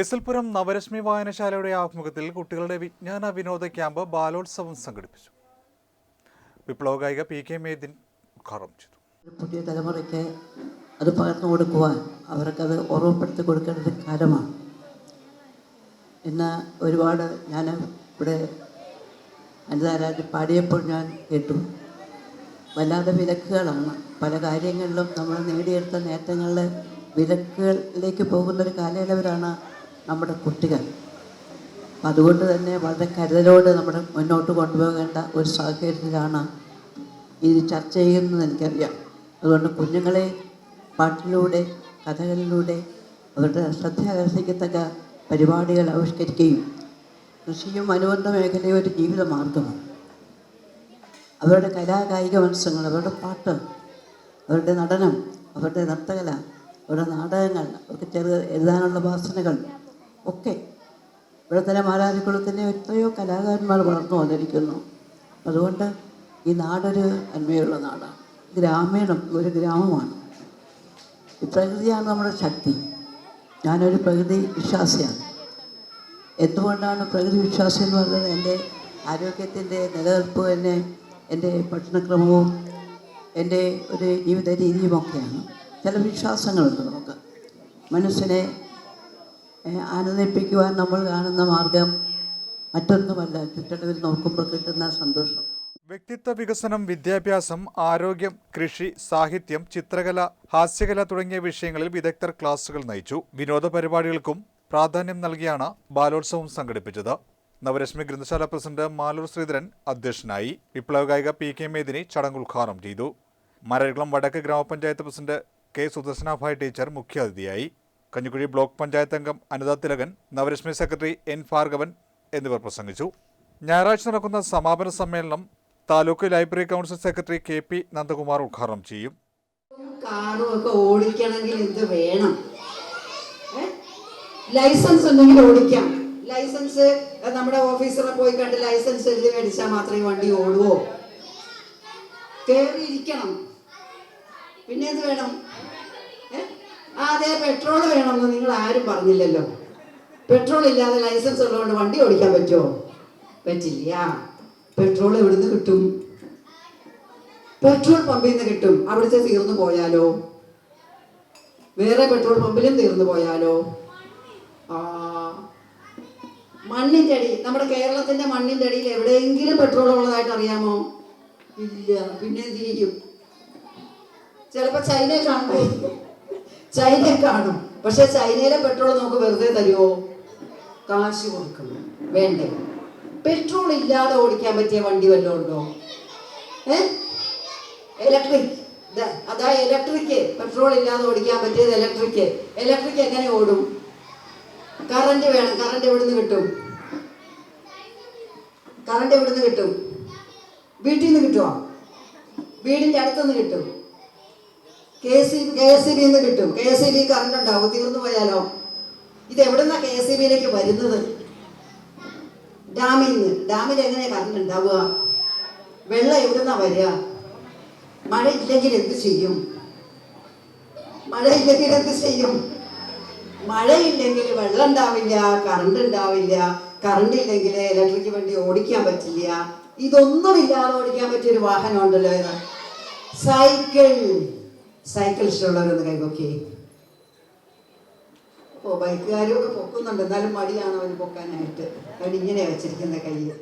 എസൽപുരം നവരശ്മി വായനശാലയുടെ ആഭിമുഖ്യത്തിൽ കുട്ടികളുടെ വിജ്ഞാന വിനോദ ക്യാമ്പ് ബാലോത്സവം സംഘടിപ്പിച്ചു. വിപ്ലവ ഗായിക പി കെ മേദിൻ ഉദ്ഘാടനം ചെയ്തു. പുതിയ തലമുറയ്ക്ക് അത് പകർന്നു കൊടുക്കുവാൻ അവർക്കത് ഓർമ്മപ്പെടുത്തി കൊടുക്കേണ്ട ഒരു കാലമാണ്. ഇന്ന് ഒരുപാട് ഞാൻ ഇവിടെ അനിതാരാജ് പാടിയപ്പോൾ ഞാൻ കേട്ടു. വല്ലാതെ വിലക്കുകളാണ്. പല കാര്യങ്ങളിലും നമ്മൾ നേടിയെടുത്ത നേട്ടങ്ങളിൽ വിലക്കുകളിലേക്ക് പോകുന്നൊരു കാലയളവിലാണ് നമ്മുടെ കുട്ടികൾ. അതുകൊണ്ട് തന്നെ വളരെ കരുതലോട് നമ്മുടെ മുന്നോട്ട് കൊണ്ടുപോകേണ്ട ഒരു സാഹചര്യത്തിലാണ് ഇത് ചർച്ച ചെയ്യുന്നത് എനിക്കറിയാം. അതുകൊണ്ട് കുഞ്ഞുങ്ങളെ പാട്ടിലൂടെ കഥകളിലൂടെ അവരുടെ ശ്രദ്ധ ആകർഷിക്കത്തക്ക പരിപാടികൾ ആവിഷ്കരിക്കുകയും കൃഷിയും അനുബന്ധ മേഖലയും ഒരു ജീവിത മാർഗമാണ്. അവരുടെ കലാകായിക മത്സരങ്ങൾ അവരുടെ പാട്ട് അവരുടെ നടനം അവരുടെ നർത്തകല അവരുടെ നാടകങ്ങൾ അവർക്ക് ചെറു എഴുതാനുള്ള വാസനകൾ ഒക്കെ ഇവിടെ തന്നെ എത്രയോ കലാകാരന്മാർ വളർന്നു വന്നിരിക്കുന്നു. അതുകൊണ്ട് ഈ നാടൊരു അന്മയുള്ള നാടാണ്. ഗ്രാമീണം ഒരു ഗ്രാമമാണ്. ഈ പ്രകൃതിയാണ് നമ്മുടെ ശക്തി. ഞാനൊരു പ്രകൃതി വിശ്വാസിയാണ്. എന്തുകൊണ്ടാണ് പ്രകൃതി വിശ്വാസം എന്ന് പറയുന്നത് എന്റെ ആരോഗ്യത്തിന്റെ നിലനിൽപ്പ് തന്നെ എന്റെ ഭക്ഷണക്രമവും എന്റെ ഒരു ജീവിത രീതിയുമൊക്കെയാണ്. ചില വിശ്വാസങ്ങളുണ്ട് നമുക്ക്. മനസ്സിനെ ആനന്ദിപ്പിക്കുവാൻ നമ്മൾ കാണുന്ന മാർഗം മറ്റൊന്നുമല്ല. ചുറ്റളവിൽ നോക്കുമ്പോൾ കിട്ടുന്ന സന്തോഷം. വ്യക്തിത്വ വികസനം വിദ്യാഭ്യാസം ആരോഗ്യം കൃഷി സാഹിത്യം ചിത്രകല ഹാസ്യകല തുടങ്ങിയ വിഷയങ്ങളിൽ വിദഗ്ധർ ക്ലാസുകൾ നയിച്ചു. വിനോദ പരിപാടികൾക്കും പ്രാധാന്യം നൽകിയാണ് ബാലോത്സവം സംഘടിപ്പിച്ചത്. നവരശ്മി ഗ്രന്ഥശാല പ്രസിഡന്റ് മാലൂർ ശ്രീധരൻ അധ്യക്ഷനായി. വിപ്ലവ ഗായിക പി കെ മേദിനി ചടങ്ങ് ഉദ്ഘാടനം ചെയ്തു. മരകുളം വടക്ക് ഗ്രാമപഞ്ചായത്ത് പ്രസിഡന്റ് കെ സുദർശനാഭായ് ടീച്ചർ മുഖ്യാതിഥിയായി. കഞ്ഞിക്കുഴി ബ്ലോക്ക് പഞ്ചായത്ത് അംഗം അനിത തിലകൻ നവരശ്മി സെക്രട്ടറി എൻ ഭാർഗവൻ എന്നിവർ പ്രസംഗിച്ചു. ഞായറാഴ്ച നടക്കുന്ന സമാപന സമ്മേളനം taluk library council secretary K P Nandakumar ഉദ്ഘാടനം ചെയ്യും. കാറും ഒക്കെ ഓടിക്കണമെങ്കിൽ എന്ത് വേണം. ലൈസൻസ് ഉണ്ടെങ്കിൽ ഓടിക്കാം. ലൈസൻസ് നമ്മുടെ ഓഫീസറെ പോയി കണ്ട് ലൈസൻസ് എഴുതി മേടിച്ചാൽ മാത്രമേ വണ്ടി ഓടുവോ? കയറിയിരിക്കണം. പിന്നെ എന്ത് വേണം? അതെ പെട്രോൾ വേണമെന്ന് നിങ്ങൾ ആരും പറഞ്ഞില്ലല്ലോ. പെട്രോൾ ഇല്ലാതെ ലൈസൻസ് ഉള്ളതുകൊണ്ട് വണ്ടി ഓടിക്കാൻ പറ്റുമോ? പറ്റില്ല. പെട്രോൾ എവിടുന്ന് കിട്ടും? പെട്രോൾ പമ്പിൽ നിന്ന് കിട്ടും. അവിടുത്തെ തീർന്നു പോയാലോ? വേറെ പെട്രോൾ പമ്പിലും തീർന്നു പോയാലോ? ആ മണ്ണിന്റെ അടി നമ്മുടെ കേരളത്തിന്റെ മണ്ണിന്റെ അടിയിൽ എവിടെയെങ്കിലും പെട്രോൾ ഉള്ളതായിട്ട് അറിയാമോ? ഇല്ല. പിന്നെ എന്ത് ചെയ്യും? ചിലപ്പോ ചൈനയിൽ ചൈന കാണും. പക്ഷെ ചൈനയിലെ പെട്രോൾ നമുക്ക് വെറുതെ തരുമോ കാശ് കൊടുക്കണം. വേണ്ടേ? പെട്രോൾ ഇല്ലാതെ ഓടിക്കാൻ പറ്റിയ വണ്ടി വല്ലതും ഉണ്ടോ? ഏ? ഇലക്ട്രിക് അതാ ഇലക്ട്രിക് പെട്രോൾ ഇല്ലാതെ ഓടിക്കാൻ പറ്റിയത് ഇലക്ട്രിക് ഇലക്ട്രിക് എങ്ങനെ ഓടും? കറണ്ട് വേണം. കറണ്ട് എവിടുന്ന് കിട്ടും? കറണ്ട് എവിടുന്ന് കിട്ടും? വീട്ടിൽ നിന്ന് കിട്ടുമോ വീടിന്റെ അടുത്തുനിന്ന് കിട്ടും. K C K S C bin കിട്ടും. K S C B current ഉണ്ടാവും തീർന്നു പോയാലോ? ഇത് എവിടുന്നാ കെ എസ് സി ബിയിലേക്ക് വരുന്നത്? ഡാമിൽ നിന്ന്. ഡാമിൽ എങ്ങനെയാ കറണ്ട് ഉണ്ടാവുക? വെള്ളം എവിടുന്നാ വരിക? മഴ ഇല്ലെങ്കിൽ എന്ത് ചെയ്യും? മഴ ഇല്ലെങ്കിൽ എന്ത് ചെയ്യും? മഴയില്ലെങ്കിൽ വെള്ളം ഉണ്ടാവില്ല കറണ്ട് ഉണ്ടാവില്ല കറണ്ട് ഇല്ലെങ്കിൽ ഇലക്ട്രിക് വണ്ടി ഓടിക്കാൻ പറ്റില്ല. ഇതൊന്നും ഇല്ലാതെ ഓടിക്കാൻ പറ്റിയ ഒരു വാഹനം ഉണ്ടല്ലോ സൈക്കിൾ സൈക്കിൾ ഇഷ്ടമുള്ളവരൊന്ന് കൈപൊക്കി. ഓ ബൈക്കുകാരും ഒക്കെ പൊക്കുന്നുണ്ട്. എന്നാലും മടിയാണ് അവർ പൊക്കാനായിട്ട്. അവരിങ്ങനെ വെച്ചിരിക്കുന്ന കയ്യിൽ.